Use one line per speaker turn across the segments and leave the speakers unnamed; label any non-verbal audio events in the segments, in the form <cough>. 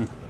Hmm. <laughs>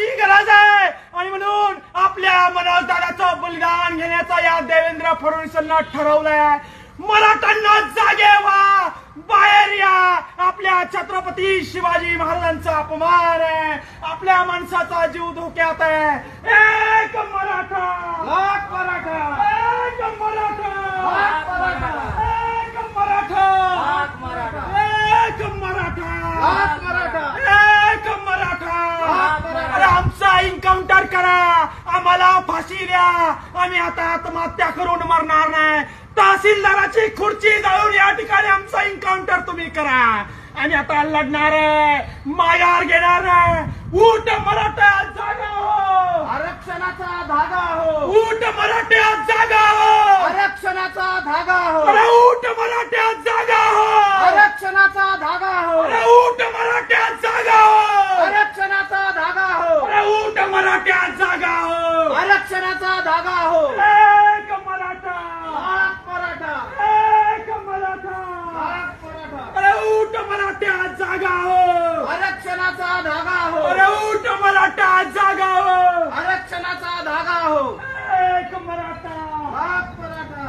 रक्ताची गरज आहे. आणि म्हणून आपल्या मनोज दादाचं बलिदान घेण्याचा या देवेंद्र फडणवीसांना ठरवलंय. मराठ्यांना जागे व्हा. बाहेर या. आपल्या छत्रपती शिवाजी महाराजांचा अपमान आहे. आपल्या माणसाचा जीव धोक्यात आहे. एक मराठा.
लाख मराठा
एक मराठा
लाख मराठा
एक मराठा
लाख मराठा
एक मराठा
लाख मराठा
एक मराठा
लाख मराठा.
अरे आमचा एन्काउंटर करा आम्हाला फाशी द्या. आम्ही आता आत्महत्या करून मरणार नाही. तहसीलदाराची खुर्ची जाळून या ठिकाणी आमचा एन्काउंटर तुम्ही करा. आणि आता लढणार आहे. माघार घेणार आहे. ऊट मराठा जागा हो.
आरक्षणाचा धागा हो.
ऊट मराठ्या जागा हो.
आरक्षणाचा धागा हो.
अरे ऊट मराठ्या जागा हो.
आरक्षणाचा धागा हो.
हो एक मराठा.
भारत मराठा.
एक मराठा.
भारत मराठा.
अरे उठ मराठ्या जागा हो.
आरक्षणाचा धागा हो.
अरे उठ मराठा जागा हो.
आरक्षणाचा धागा हो. एक मराठा. भारत मराठा.